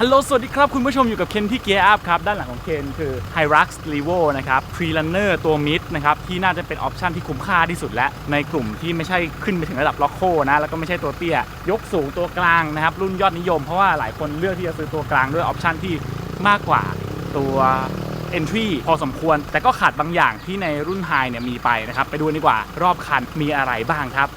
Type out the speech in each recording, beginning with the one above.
ฮัลโหล สวัสดีครับ คุณผู้ชมอยู่กับเคนที่เกียร์อัพครับ ด้านหลังของเคนคือ Hilux Levo นะครับ Pre Runner ตัวมิดนะครับ ที่น่าจะเป็นออปชันที่คุ้มค่าที่สุดและ ในกลุ่มที่ไม่ใช่ขึ้นไปถึงระดับล็อกโคนะ แล้วก็ไม่ใช่ตัวเตี้ย ยกสูงตัวกลางนะครับ รุ่นยอดนิยมเพราะว่าหลายคนเลือกที่จะซื้อตัวกลางด้วยออปชันที่มากกว่าตัว Entry พอสมควร แต่ก็ขาดบางอย่างที่ในรุ่น High เนี่ยมีไปนะครับไปดูดีกว่ารอบคันมีอะไรบ้างครับ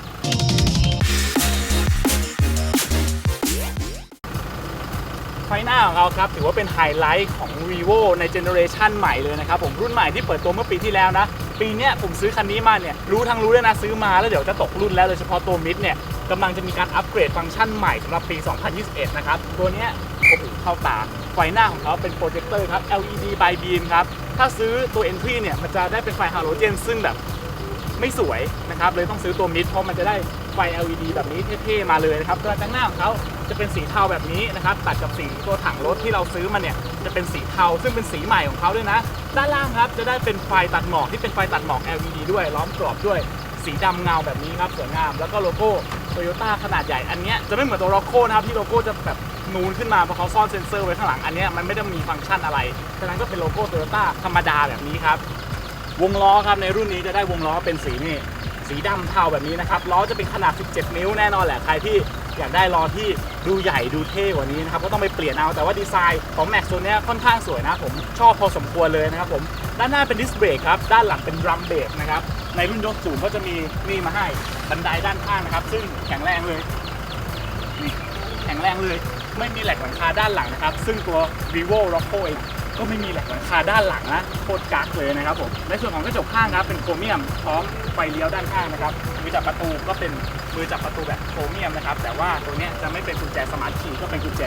ไฟหน้าของเราครับถือว่าเป็นไฮไลท์ของ vivo ในเจเนอเรชันใหม่เลยนะครับผมรุ่นใหม่ที่เปิดตัวเมื่อปีที่แล้วนะ ปีนี้ผมซื้อคันนี้มาเนี่ยรู้ทั้งรู้เลยนะซื้อมาแล้วเดี๋ยวจะตกรุ่นแล้วโดยเฉพาะตัวมิดเนี่ยกำลังจะมีการอัปเกรดฟังก์ชันใหม่สำหรับปี 2021 นะครับ ตัวนี้โอ้โหเข้าตาไฟหน้าของเขาเป็นโปรเจคเตอร์ครับ LED by beam ครับ ถ้าซื้อตัว entry เนี่ย มันจะได้เป็นไฟฮาโลเจนซึ่งแบบไม่สวยนะครับ เลยต้องซื้อตัวมิดเพราะมันจะได้ ไฟ LED แบบนี้เท่ๆมาเลยนะครับกระจังหน้าของเขาจะเป็นสีเทาแบบนี้นะครับตัดกับสีตัวถังรถที่เราซื้อมาเนี่ยจะเป็นสีเทาซึ่งเป็นสีใหม่ของเขาด้วยนะ ด้านล่างครับจะได้เป็นไฟตัดหมอกที่เป็นไฟตัดหมอก LED ด้วยล้อมกรอบด้วยสีดำเงาแบบนี้ครับสวยงามแล้วก็โลโก้โตโยต้าขนาดใหญ่อันนี้จะไม่เหมือนตัวร็อกโคนะครับที่โลโก้จะแบบนูนขึ้นมาเพราะเขาซ่อนเซ็นเซอร์ไว้ข้างหลังอันนี้มันไม่ได้มีฟังก์ชันอะไรฉะนั้นก็เป็นโลโก้โตโยต้าธรรมดาแบบนี้ครับวงล้อครับในรุ่นนี้จะได้วงล้อเป็นสีนี่ สีดำเทาแบบนี้นะครับล้อจะเป็นขนาด 17 นิ้วแน่นอนแหละใครที่อยากได้ล้อที่ดูใหญ่ดูเท่กว่านี้นะครับก็ต้องไปเปลี่ยนเอาแต่ว่าดีไซน์ของแม็กซ์ตัวนี้ค่อนข้างสวยนะผมชอบพอสมควรเลยนะครับผมด้านหน้าเป็นดิสเบรกครับด้านหลังเป็นดรัมเบรกนะครับในรุ่นยกสูงก็จะมีนี่มาให้บันไดด้านข้างนะครับ ซึ่งแข็งแรงเลยแข็งแรงเลย ไม่มีแหลกหลังคาด้านหลังนะครับ ซึ่งตัว vivo rocco เอง ก็ไม่มีแหลกหลังคาด้านหลังนะโคตรกักเลยนะครับผมในส่วนของกระจกข้างครับเป็นโครเมียมพร้อมไฟเลี้ยวด้านข้างนะครับมือจับประตูก็เป็นมือจับประตูแบบโครเมียมนะครับแต่ว่าตัวเนี้ยจะไม่เป็นกุญแจสมาร์ทคีย์ก็เป็นกุญแจ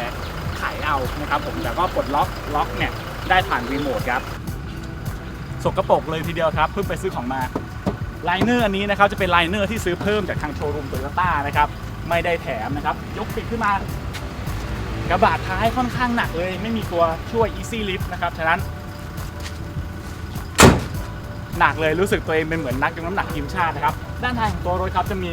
ไขเอานะครับผมแต่ก็ปลดล็อกล็อกเนี่ยได้ผ่านรีโมทครับสกรปรกเลยทีเดียวครับเพิ่งไปซื้อของมาไลเนอร์อันนี้นะครับจะเป็นไลเนอร์ที่ซื้อเพิ่มจากทางโชว์รูมโตโยต้านะครับไม่ได้แถมนะครับยกปิดขึ้นมา กระบะท้ายค่อนข้างหนักเลย ไม่มีตัวช่วย Easy Lift นะครับฉะนั้น หนักเลยรู้สึกตัวเองเป็นเหมือนนักยกน้ำหนักทีมชาตินะครับ ด้านท้ายของตัวรถครับจะมี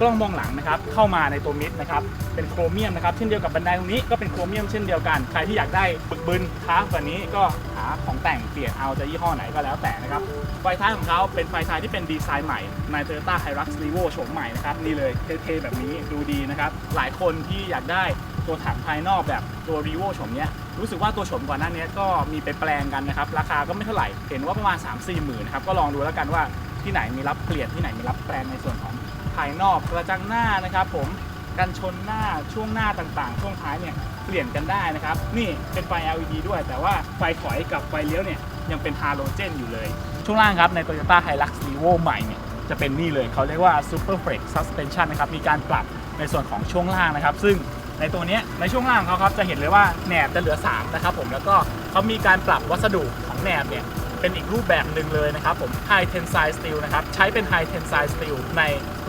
กล้องมองหลังนะครับเข้ามาในตัวมิดนะครับเป็นโครเมียมนะครับเช่นเดียวกับบันไดตรงนี้ก็เป็นโครเมียมเช่นเดียวกัน ใครที่อยากได้บึกบึนท้ากว่านี้ก็หาของแต่งเปลี่ยนเอาจะยี่ห้อไหนก็แล้วแต่นะครับไฟท้ายของเขาเป็นไฟท้ายที่เป็นดีไซน์ใหม่ใน Toyota Hilux Revo โฉมใหม่นะครับนี่เลยเท่ๆแบบนี้ดูดีนะครับหลายคนที่อยากได้ ตัวถังภายนอกแบบตัว Revo โฉมเนี้ยรู้สึกว่าตัวโฉมก่อนหน้านี้ก็มีไปแปลงกันนะครับ ราคาก็ไม่เท่าไหร่ เห็นว่าประมาณ 3-4หมื่นนะครับ ก็ลองดูแล้วกันว่าที่ไหนมีรับเปลี่ยนที่ไหนมีรับแปลงในส่วนของภายนอกกระจังหน้านะครับ ผมกันชนหน้าช่วงหน้าต่างๆ ช่วงท้ายเนี่ยเปลี่ยนกันได้นะครับ นี่เป็นไฟ LED ด้วย แต่ว่าไฟถอยกับไฟเลี้ยวเนี่ยยังเป็นฮาโลเจนอยู่เลย ช่วงล่างครับใน Toyota Hilux Revo ใหม่เนี่ยจะเป็นนี่เลยเขาเรียกว่า Super Flex Suspension นะครับมีการปรับในส่วนของช่วงล่างนะครับ ซึ่ง ในตัวนี้ในช่วงล่างเขาครับจะเห็นเลยว่าแหนบจะเหลือ3นะครับผมแล้วก็เขามีการปรับวัสดุของแหนบเนี่ยเป็นอีกรูปแบบหนึ่งเลยนะครับผม High Tensile Steel นะครับ ใช้เป็น High Tensile Steel ใน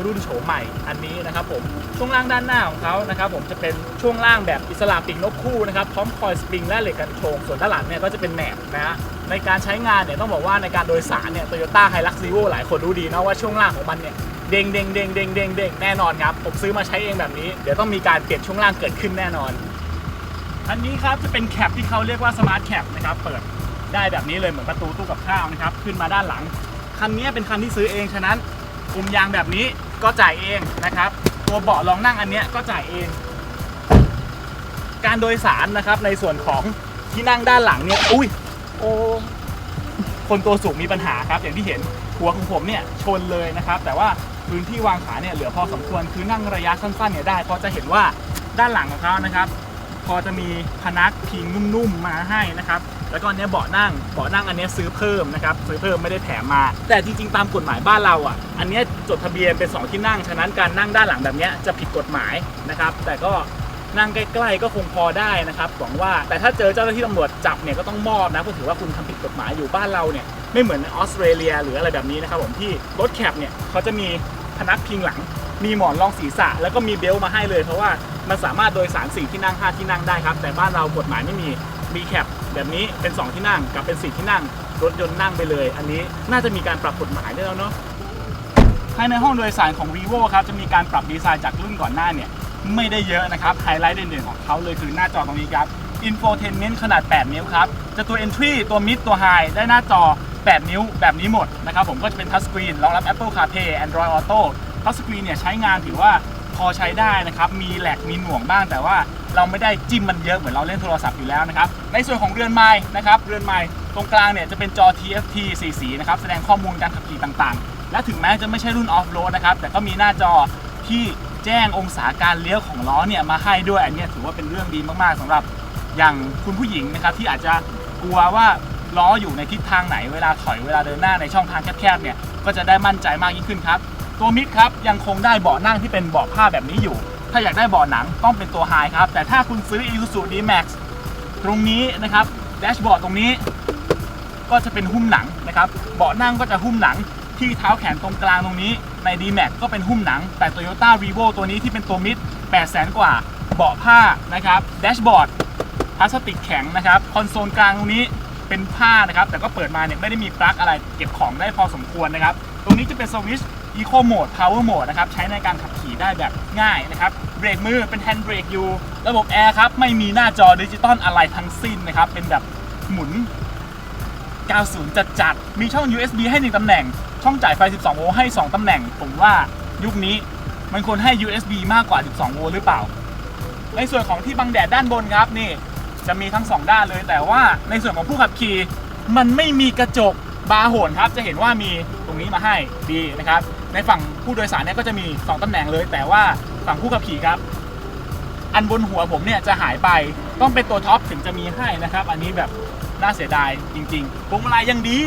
รุ่นโฉมใหม่อันนี้นะครับผม ช่วงล่างด้านหน้าของเขานะครับผมจะเป็นช่วงล่างแบบอิสระปีกนกคู่นะครับ พร้อมคอยสปริงและเหล็กกันโชงส่วนด้านหลังเนี่ยก็จะเป็นแหนบนะฮะในการใช้งานเนี่ยต้องบอกว่าในการโดยสารเนี่ย Toyota Hilux Revo หลายคนรู้ดีนะว่าช่วงล่างของมันเนี่ย เด้งเด้งเด้งเด้งเด้งเด้งแน่นอนครับ ผมซื้อมาใช้เองแบบนี้ เดี๋ยวต้องมีการเปลี่ยนช่วงล่างเกิดขึ้นแน่นอน อันนี้ครับจะเป็นแคปที่เขาเรียกว่า Smart Cap นะครับ เปิดได้แบบนี้เลยเหมือนประตูตู้กับข้าวนะครับ ขึ้นมาด้านหลัง คันนี้เป็นคันที่ซื้อเอง ฉะนั้นปุ่มยางแบบนี้ก็จ่ายเองนะครับ ตัวเบาะรองนั่งอันนี้ก็จ่ายเอง การโดยสารนะครับในส่วนของที่นั่งด้านหลังเนี่ย อุ้ย โอ้คนตัวสูงมีปัญหาครับ อย่างที่เห็นหัวของผมเนี่ยชนเลยนะครับ แต่ว่า พื้นที่วางขาเนี่ยเหลือพอสมควรคือนั่งระยะสั้นๆเนี่ยได้เพราะจะเห็นว่าด้านหลังของเขานะครับ พอจะมีพนักพิงนุ่มๆมาให้นะครับแล้วก็อันเนี้ยเบาะนั่งเบาะนั่งอันเนี้ยซื้อเพิ่มนะครับซื้อเพิ่มไม่ได้แถมมา แต่จริงๆตามกฎหมายบ้านเราอะ อันเนี้ยจดทะเบียนเป็นสองที่นั่งฉะนั้นการนั่งด้านหลังแบบเนี้ยจะผิดกฎหมายนะครับ แต่ก็นั่งใกล้ๆก็คงพอได้นะครับหวังว่าแต่ถ้าเจอเจ้าหน้าที่ตำรวจจับเนี่ยก็ต้องมอบนะเพราะถือว่าคุณทำผิดกฎหมายอยู่บ้านเราเนี่ยไม่เหมือนในออสเตรเลียหรืออะไรแบบนี้นะครับผมที่รถแคปเนี่ยเขาจะมี พนักพิงหลัง มีหมอนรองศีรษะ แล้วก็มีเบลต์มาให้เลยเพราะว่ามันสามารถโดยสาร4ที่นั่ง5ที่นั่งได้ครับ แต่บ้านเรากฎหมายไม่มีมีแคปแบบนี้เป็น 2 ที่นั่งกับเป็น 4 ที่นั่ง รถยนต์นั่งไปเลย อันนี้น่าจะมีการปรับกฎหมายได้แล้วเนาะภายในห้องโดยสารของ vivo ครับจะมีการปรับดีไซน์จากรุ่นก่อนหน้าเนี่ยไม่ได้เยอะนะครับไฮไลท์เด่นๆของเขาเลยคือหน้าจอตรงนี้ครับ infotainment ขนาด 8 นิ้วครับ จะตัว entry ตัว mid ตัว high ได้หน้าจอ 8 นิ้วแบบนี้หมดนะครับผมก็จะเป็น touch screen รองรับ Apple CarPlay Android Auto touch screen เนี่ยใช้งานถือว่าพอใช้ได้นะครับ มีแหลกมีหน่วงบ้าง แต่ว่าเราไม่ได้จิ้มมันเยอะเหมือนเราเล่นโทรศัพท์อยู่แล้วนะครับ ในส่วนของเรือนไม้นะครับ เรือนไม้ตรงกลางเนี่ยจะเป็นจอ TFT สีสีนะครับ แสดงข้อมูลการขับขี่ต่างๆ และถึงแม้จะไม่ใช่รุ่นออฟโรดนะครับ แต่ก็มีหน้าจอที่แจ้งองศาการเลี้ยวของล้อเนี่ยมาให้ด้วย อันนี้ถือว่าเป็นเรื่องดีมากๆสำหรับอย่างคุณผู้หญิงนะครับที่อาจจะกลัวว่า ล้ออยู่ในทิศทางไหนเวลาถอยเวลาเดินหน้าในช่องทางแคบๆเนี่ยก็จะได้มั่นใจมากยิ่งขึ้นครับ ตัวมิดครับยังคงได้เบาะนั่งที่เป็นเบาะผ้าแบบนี้อยู่ ถ้าอยากได้เบาะหนังต้องเป็นตัวไฮครับ แต่ถ้าคุณซื้อ Isuzu D-Max ตรงนี้นะครับแดชบอร์ดตรงนี้ก็จะเป็นหุ้มหนังนะครับ เบาะนั่งก็จะหุ้มหนังที่เท้าแขนตรงกลางตรงนี้ใน D-Max ก็เป็นหุ้มหนัง แต่ Toyota Revo ตัวนี้ที่เป็นตัวมิด800,000กว่าเบาะผ้านะครับแดชบอร์ดพลาสติกแข็งนะครับคอนโซลกลางตรงนี้ เป็นผ้านะครับ แต่ก็เปิดมาเนี่ยไม่ได้มีปลั๊กอะไรเก็บของได้พอสมควรนะครับ ตรงนี้จะเป็นสวิตช์ Eco Mode Power Mode นะครับ ใช้ในการขับขี่ได้แบบง่ายนะครับเบรกมือเป็น Hand Brake อยู่ ระบบแอร์ครับ ไม่มีหน้าจอดิจิตอลอะไรทั้งสิ้นนะครับ เป็นแบบหมุน 90 จัดจัดๆมีช่อง USB ให้ 1ตำแหน่ง ช่องจ่ายไฟ 12 โวลต์ให้ 2 ตำแหน่ง ผมว่ายุคนี้มันควรให้ USB มากกว่า 12 โวลต์หรือเปล่า ในส่วนของที่บังแดดด้านบนครับนี่ จะมีทั้ง 2 ด้านเลย แต่ว่าในส่วนของผู้ขับขี่มันไม่มีกระจกบาร์โหนครับ จะเห็นว่ามีตรงนี้มาให้ดีนะครับ ในฝั่งผู้โดยสารเนี่ยก็จะมี 2ตำแหน่งเลย แต่ว่าฝั่งผู้ขับขี่ครับ อันบนหัวผมเนี่ยจะหายไปต้องเป็นตัวท็อปถึงจะมีให้นะครับ อันนี้แบบน่าเสียดายจริงๆพวงมาลัยยังดี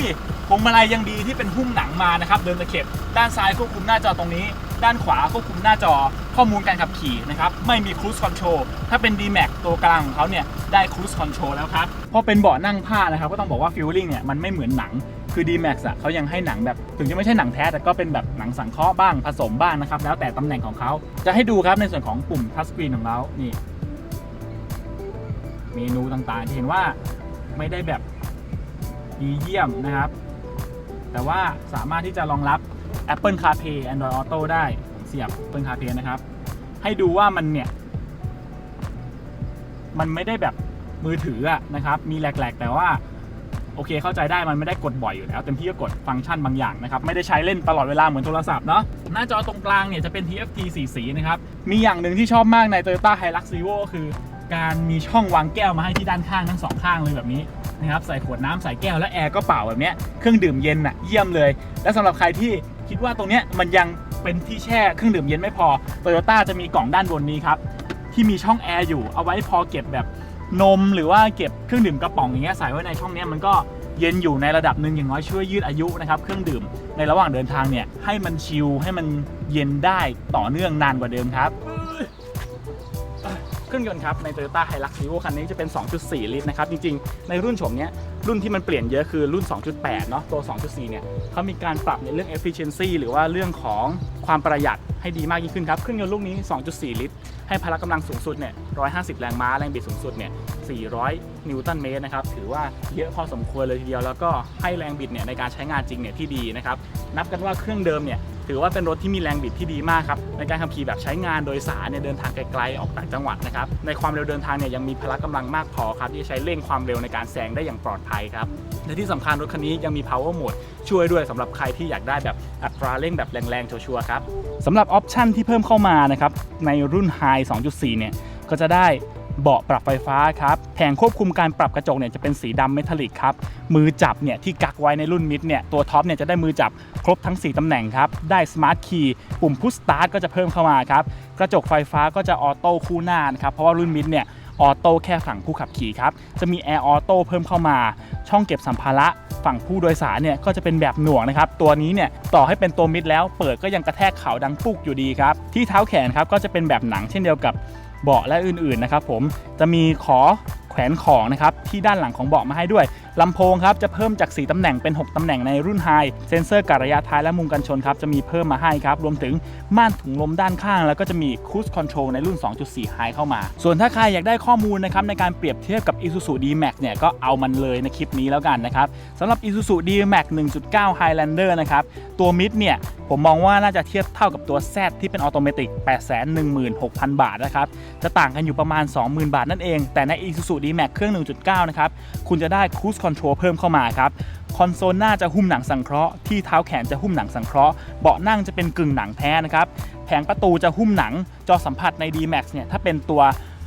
พวงมาลัยยังดีที่เป็นหุ้มหนังมานะครับเดินตะเข็บด้านซ้ายควบคุมหน้าจอตรงนี้ ด้านขวาควบคุมหน้าจอข้อมูลการขับขี่นะครับไม่มี Cruise Control ถ้าเป็น D-Max ตัวกลางของเขาเนี่ยได้ Cruise Control แล้วครับพอเป็นเบาะนั่งผ้านะครับก็ต้องบอกว่า Feeling เนี่ยมันไม่เหมือนหนังคือ D-Max อะเขายังให้หนังแบบ ถึงจะไม่ใช่หนังแท้ แต่ก็เป็นแบบหนังสังเคราะห์บ้างผสมบ้างนะครับ แล้วแต่ตำแหน่งของเขา จะให้ดูครับในส่วนของปุ่มทัชสกรีนของเรานี่ เมนูต่างๆจะเห็นว่าไม่ได้แบบดีเยี่ยมนะครับ แต่ว่าสามารถที่จะรองรับ Apple CarPlay Android Auto ได้เสียบ Apple CarPlay นะครับ ให้ดูว่ามันเนี่ย มันไม่ได้แบบมือถืออะนะครับ มีแหลกๆ แต่ว่าโอเคเข้าใจได้มันไม่ได้กดบ่อยอยู่แล้ว เต็มที่ก็กดฟังก์ชันบางอย่างนะครับ ไม่ได้ใช้เล่นตลอดเวลาเหมือนโทรศัพท์เนาะหน้าจอตรงกลางเนี่ยจะเป็น TFT สีสีนะครับ มีอย่างหนึ่งที่ชอบมากใน Toyota Hilux Revo ก็คือ การมีช่องวางแก้วมาให้ที่ด้านข้างทั้งสองข้างเลยแบบนี้ นะครับใส่ขวดน้ำใส่แก้วและแอร์ก็เป่าแบบนี้เครื่องดื่มเย็นน่ะเยี่ยมเลย และสำหรับใครที่คิดว่าตรงเนี้ยมันยังเป็นที่แช่เครื่องดื่มเย็นไม่พอ Toyota จะมีกล่องด้านบนนี้ครับที่มีช่องแอร์อยู่เอาไว้พอเก็บแบบนมหรือว่าเก็บเครื่องดื่มกระป๋องอย่างเงี้ยใส่ไว้ในช่องเนี้ยมันก็เย็นอยู่ในระดับหนึ่งอย่างน้อยช่วยยืดอายุนะครับเครื่องดื่มในระหว่างเดินทางเนี่ยให้มันชิลให้มันเย็นได้ต่อเนื่องนานกว่าเดิมครับ รื่องยนต์ครับใน Toyota Hilux Revo คันนี้จะเป็น 2.4 ลิตรนะครับ จริงๆ ในรุ่นโฉมเนี้ย รุ่นที่มันเปลี่ยนเยอะคือรุ่น 2.8 เนาะตัว 2.4 เนี่ยเขามีการปรับในเรื่อง efficiency หรือว่าเรื่องของความประหยัดให้ดีมากยิ่งขึ้นครับเครื่องยนต์ลูกนี้ 2.4 ลิตร ให้พละกำลังสูงสุดเนี่ย 150 แรงม้า แรงบิดสูงสุดเนี่ย 400 นิวตันเมตรนะครับ ถือว่าเยอะพอสมควรเลยทีเดียว แล้วก็ให้แรงบิดเนี่ยในการใช้งานจริงเนี่ยที่ดีนะครับ นับกันว่าเครื่องเดิมเนี่ยถือว่าเป็นรถที่มีแรงบิดที่ดีมากครับในการขับขี่แบบใช้งานโดยสารเนี่ยเดินทางไกลๆออกต่างจังหวัดนะครับ ในความเร็วเดินทางเนี่ยยังมีพละกำลังมากพอครับที่จะใช้เร่งความเร็วในการแซงได้อย่างปลอดภัยครับ และที่สำคัญรถคันนี้ยังมี power mode ช่วยด้วยสำหรับใครที่อยากได้แบบอัตราเร่งแบบแรงๆชัวร์ครับสำหรับออปชันที่เพิ่มเข้ามานะครับในรุ่น High 2.4 เนี่ยก็จะได้เบาะปรับไฟฟ้าครับแผงควบคุมการปรับกระจกเนี่ยจะเป็นสีดำเมทัลลิกครับ มือจับเนี่ยที่กักไว้ในรุ่นมิดเนี่ยตัวท็อปเนี่ยจะได้มือจับครบทั้ง 4 ตำแหน่งครับ ได้สมาร์ทคีย์ปุ่มพุชสตาร์ทก็จะเพิ่มเข้ามาครับ กระจกไฟฟ้าก็จะออโต้คู่หน้านะครับ เพราะว่ารุ่นมิดเนี่ย ออโต้แค่ฝั่งผู้ขับขี่ครับ จะมีแอร์ออโต้เพิ่มเข้ามา ช่องเก็บสัมภาระฝั่งผู้โดยสารเนี่ยก็จะเป็นแบบหน่วงนะครับ ตัวนี้เนี่ยต่อให้เป็นตัวมิดแล้วเปิดก็ยังกระแทกเข่าดังปุกอยู่ดีครับ ที่เท้าแขนครับก็จะเป็นแบบหนังเช่นเดียวกับเบาะและอื่นๆนะครับผมจะมีขอแขวนของนะครับที่ด้านหลังของเบาะมาให้ด้วยลำโพงครับจะเพิ่มจาก 4ตำแหน่งเป็น 6 ตำแหน่งในรุ่นไฮเซนเซอร์การระยะท้ายและมุมกันชนครับจะมีเพิ่มมาให้ครับรวมถึงม่านถุงลมด้านข้าง แล้วก็จะมีคูสคอนโทรลในรุ่น 2.4 High เข้ามา ส่วนถ้าใครอยากได้ข้อมูลนะครับในการเปรียบเทียบกับ Isuzu D-Max เนี่ยก็เอามันเลยในคลิปนี้แล้วกันนะครับสำหรับ Isuzu D-Max 1.9 Highlander นะครับตัวมิดเนี่ยผมมองว่าน่าจะเทียบเท่ากับตัว Z ที่เป็นออโตเมติก 816,000 บาทนะครับจะต่างกันอยู่ประมาณ 20,000 บาทนั่นเองแต่ใน Isuzu D-Max เครื่อง 1.9 นะครับ คุณจะได้ Cruise Control เพิ่มเข้ามาครับ คอนโซลหน้าจะหุ้มหนังสังเคราะห์ ที่เท้าแขนจะหุ้มหนังสังเคราะห์ เบาะนั่งจะเป็นกึ่งหนังแท้นะครับ แผงประตูจะหุ้มหนัง จอสัมผัสใน D-Max เนี่ย ถ้าเป็นตัว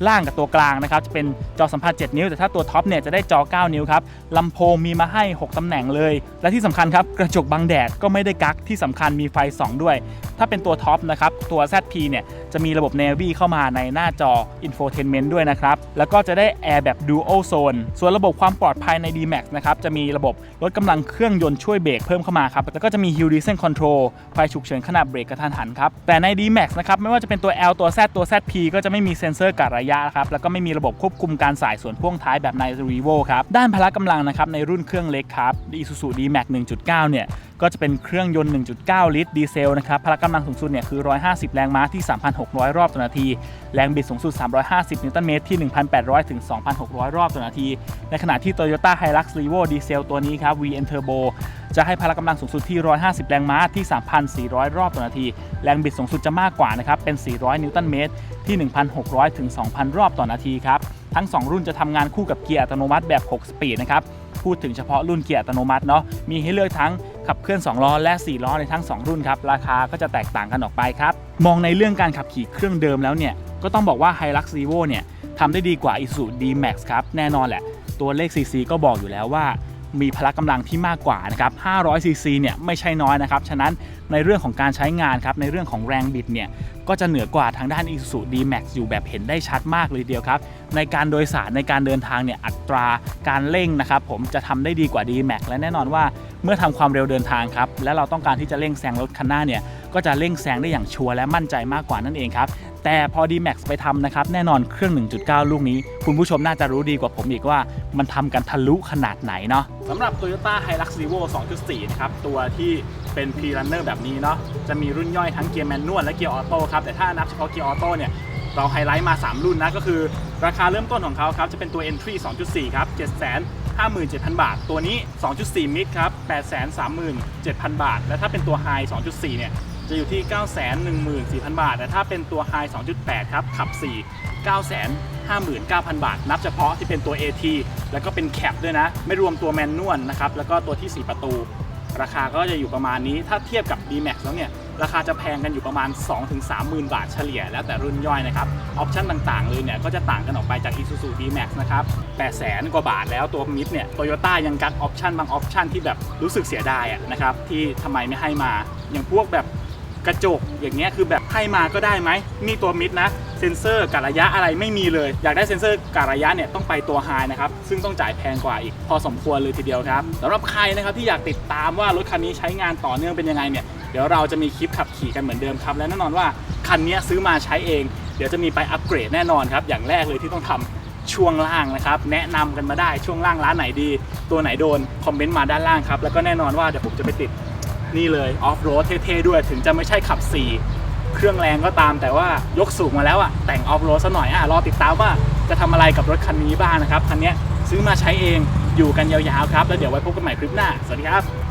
ล่างกับตัวกลางนะครับจะเป็นจอสัมผัส 7 นิ้ว แต่ถ้าตัวท็อปเนี่ยจะได้จอ 9 นิ้วครับลำโพงมีมาให้ 6 ตำแหน่งเลย และที่สำคัญครับกระจกบังแดดก็ไม่ได้กักที่สำคัญมีไฟสองด้วย ถ้าเป็นตัวท็อปนะครับตัว ZP เนี่ยจะมีระบบ Navy เข้ามาในหน้าจอ Infotainment ด้วยนะครับ แล้วก็จะได้ Air แบบ Dual Zone ส่วนระบบความปลอดภัยใน D-Max นะครับจะมีระบบลดกำลังเครื่องยนต์ช่วยเบรกเพิ่มเข้ามาครับ แล้วก็จะมี Hill Descent Control ไฟฉุกเฉินขณะเบรกกระทันหันครับ แต่ใน D-Max นะครับไม่ว่าจะเป็นตัว L ตัว Z ตัว ZP ก็จะไม่มีเซ็นเซอร์กะระยะครับแล้วก็ไม่มีระบบควบคุมการสายส่วนพ่วงท้ายแบบใน Revo ครับด้านพละกำลังนะครับในรุ่นเครื่องเล็กครับ Isuzu D-Max 1.9 เนี่ย ก็จะเป็นเครื่องยนต์ 1.9 ลิตรดีเซลนะครับพละกำลังสูงสุดเนี่ยคือ 150 แรงม้าที่ 3,600 รอบต่อนาที แรงบิดสูงสุด 350 นิวตันเมตรที่ 1,800 ถึง 2,600 รอบต่อนาที ในขณะที่ Toyota Hilux Revo ดีเซลตัวนี้ครับ VN Turbo จะให้พละกำลังสูงสุดที่ 150 แรงม้าที่ 3,400 รอบต่อนาที แรงบิดสูงสุดจะมากกว่านะครับเป็น 400 นิวตันเมตรที่ 1,600 ถึง 2,000 รอบต่อนาทีครับ ทั้ง 2 รุ่นจะทำงานคู่กับเกียร์อัตโนมัติแบบ 6 สปีดนะครับ พูดถึงเฉพาะรุ่นเกียร์อัตโนมัติเนาะมีให้เลือกทั้งขับเคลื่อน 2 ล้อ และ 4 ล้อในทั้ง 2 รุ่นครับราคาก็จะแตกต่างกันออกไปครับมองในเรื่องการขับขี่เครื่องเดิมแล้วเนี่ยก็ต้องบอกว่า Hilux Revo เนี่ยทำได้ดีกว่า Isuzu D-Max ครับแน่นอนแหละตัวเลข CC ก็บอกอยู่แล้วว่า มีพละกำลังที่มากกว่านะครับ 500 ซีซีเนี่ยไม่ใช่น้อยนะครับ ฉะนั้นในเรื่องของการใช้งานครับ ในเรื่องของแรงบิดเนี่ย ก็จะเหนือกว่าทางด้าน Isuzu D-Max อยู่แบบเห็นได้ชัดมากเลยเดียวครับ ในการโดยสารในการเดินทางเนี่ยอัตราการเร่งนะครับ ผมจะทำได้ดีกว่า D-Max และแน่นอนว่าเมื่อทำความเร็วเดินทางครับ และเราต้องการที่จะเร่งแซงรถคันหน้าเนี่ย ก็จะเร่งแซงได้อย่างชัวร์และมั่นใจมากกว่านั่นเองครับ แต่พอ D-Max ไปทำนะครับ แน่นอนเครื่อง 1.9 ลูกนี้ คุณผู้ชมน่าจะรู้ดีกว่าผมอีกว่ามันทำกันทะลุขนาดไหนเนาะสำหรับ Toyota Hilux Revo 2.4 นะครับ ตัวที่เป็น Pre-runner แบบนี้เนาะจะมีรุ่นย่อยทั้งเกียร์แมนนวลและเกียร์ออโต้ครับ แต่ถ้านับเฉพาะเกียร์ออโต้เนี่ยเราไฮไลท์มา 3 รุ่นนะก็คือ ราคาเริ่มต้นของเขาครับจะเป็นตัว Entry 2.4 ครับ 757,000 บาท ตัวนี้ 2.4 Mid ครับ 837,000 บาท และถ้าเป็นตัว High 2.4 เนี่ย จะอยู่ที่ 914,000 บาท แต่ถ้าเป็นตัว High 2.8 ครับ ขับ 4 959,000 บาท นับเฉพาะที่เป็นตัว AT แล้วก็เป็นแคปด้วยนะ ไม่รวมตัวแมนนวลนะครับ แล้วก็ตัวที่ 4 ประตู ราคาก็จะอยู่ประมาณนี้ ถ้าเทียบกับ D-Max แล้วเนี่ย ราคาจะแพงกันอยู่ประมาณ 2-30,000 บาทเฉลี่ย แล้วแต่รุ่นย่อยนะครับ ออปชั่นต่างๆ เลยเนี่ยก็จะต่างกันออกไปจาก Isuzu D-Max นะครับ800,000กว่าบาทแล้วตัวมิดเนี่ยโตโยต้ายังกักออปชั่นบางออปชั่นที่แบบรู้สึกเสียดายอะนะครับที่ทำไมไม่ให้มาอย่างพวกแบบ กระจกอย่างเงี้ยคือแบบให้มาก็ได้ไหมนี่ตัวมิดนะเซ็นเซอร์กะระยะอะไรไม่มีเลย อยากได้เซ็นเซอร์กะระยะเนี่ยต้องไปตัวไฮนะครับ ซึ่งต้องจ่ายแพงกว่าอีก พอสมควรเลยทีเดียวครับสำหรับใครนะครับที่อยากติดตามว่ารถคันนี้ใช้งานต่อเนื่องเป็นยังไงเนี่ยเดี๋ยวเราจะมีคลิปขับขี่กันเหมือนเดิมครับ และแน่นอนว่าคันนี้ซื้อมาใช้เอง เดี๋ยวจะมีไปอัปเกรดแน่นอนครับ อย่างแรกเลยที่ต้องทำช่วงล่างนะครับ แนะนำกันมาได้ช่วงล่างร้านไหนดี ตัวไหนโดนคอมเมนต์มาด้านล่างครับแล้วก็แน่นอนว่าเดี๋ยวผมจะไปติด นี่เลยออฟโรดเท่ๆด้วยถึงจะไม่ใช่ขับ 4 เครื่องแรงก็ตามแต่ว่ายกสูงมาแล้วอะแต่งออฟโรดซะหน่อยอะรอติดตามว่าจะทำอะไรกับรถคันนี้บ้างนะครับ คันนี้ซื้อมาใช้เองอยู่กันยาวๆครับ แล้วเดี๋ยวไว้พบกันใหม่คลิปหน้า สวัสดีครับ